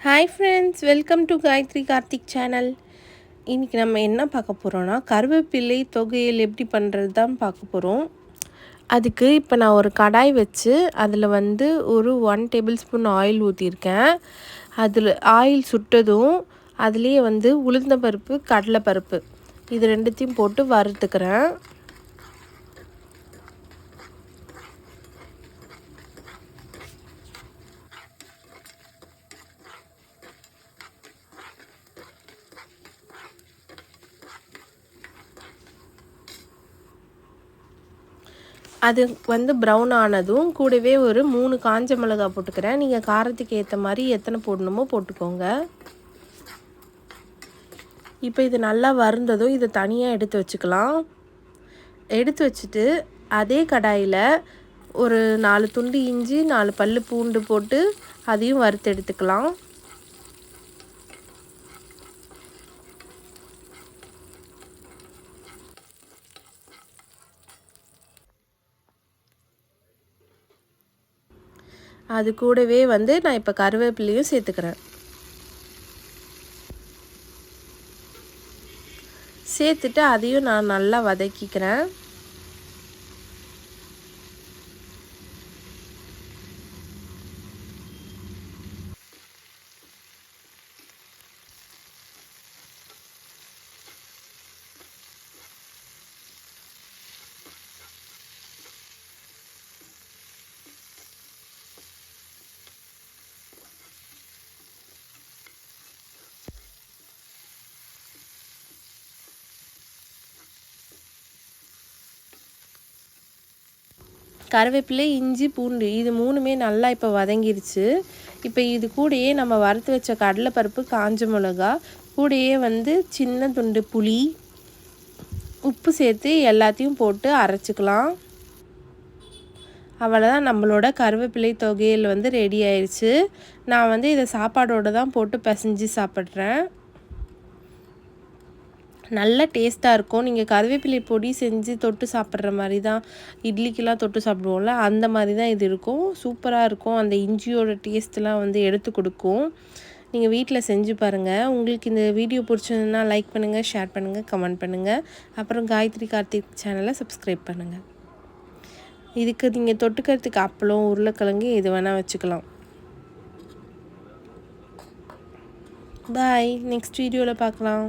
Hi friends welcome to Gayathri Karthik channel இன்றைக்கி நம்ம என்ன பார்க்க போகிறோன்னா கருவேப்பிள்ளை தொகையில் எப்படி பண்ணுறது தான் பார்க்க போகிறோம் அதுக்கு இப்போ நான் ஒரு கடாய் வச்சு அதில் வந்து ஒரு ஒன் டேபிள் ஸ்பூன் ஆயில் ஊற்றிருக்கேன் அதில் ஆயில் சுட்டதும் அதுலேயே வந்து உளுந்த பருப்பு கடலை பருப்பு இது ரெண்டுத்தையும் போட்டு வறுத்துக்கிறேன். அது வந்து ப்ரௌன் ஆனதும் கூடவே ஒரு மூணு காஞ்ச மிளகா போட்டுக்கிறேன். நீங்கள் காரத்துக்கு ஏற்ற மாதிரி எத்தனை போடணுமோ போட்டுக்கோங்க. இப்போ இது நல்லா வருந்ததும் இதை தனியாக எடுத்து வச்சுக்கலாம். எடுத்து வச்சுட்டு அதே கடாயில் ஒரு நாலு துண்டு இஞ்சி நாலு பல் பூண்டு போட்டு அதையும் வறுத்து எடுத்துக்கலாம். அது கூடவே வந்து நான் இப்போ கருவேப்பிலையும் சேர்த்துக்கிறேன். சேர்த்துட்டு அதையும் நான் நல்லா வதக்கிக்கிறேன். கருவேப்பிலை இஞ்சி பூண்டு இது மூணுமே நல்லா இப்போ வதங்கிருச்சு. இப்போ இது கூடயே நம்ம வறுத்து வச்ச கடலைப்பருப்பு காஞ்ச மிளகா கூடயே வந்து சின்ன துண்டு புளி உப்பு சேர்த்து எல்லாத்தையும் போட்டு அரைச்சிக்கலாம். அவ்வளோதான் நம்மளோட கருவேப்பிலை தொகையில் வந்து ரெடி ஆயிடுச்சு நான் வந்து இதை சாப்பாடோடு தான் போட்டு பிசைஞ்சு சாப்பிட்றேன். நல்ல டேஸ்ட்டாக இருக்கும். நீங்கள் கருவேப்பிலை பொடி செஞ்சு தொட்டு சாப்பிட்ற மாதிரி தான் இட்லிக்கெலாம் தொட்டு சாப்பிடுவோம்ல அந்த மாதிரி தான் இது இருக்கும். சூப்பராக இருக்கும். அந்த இஞ்சியோட டேஸ்ட்லாம் வந்து எடுத்து கொடுக்கும். நீங்கள் வீட்டில் செஞ்சு பாருங்கள் உங்களுக்கு இந்த வீடியோ பிடிச்சதுன்னா லைக் பண்ணுங்கள் ஷேர் பண்ணுங்கள் கமெண்ட் பண்ணுங்கள் அப்புறம் காயத்ரி கார்த்திக் சேனலை சப்ஸ்கிரைப் பண்ணுங்கள் இதுக்கு நீங்கள் தொட்டுக்கிறதுக்கு அப்பளம் உருளைக்கிழங்கு எது வேணால் வச்சுக்கலாம். பாய் நெக்ஸ்ட் வீடியோவில் பார்க்கலாம்.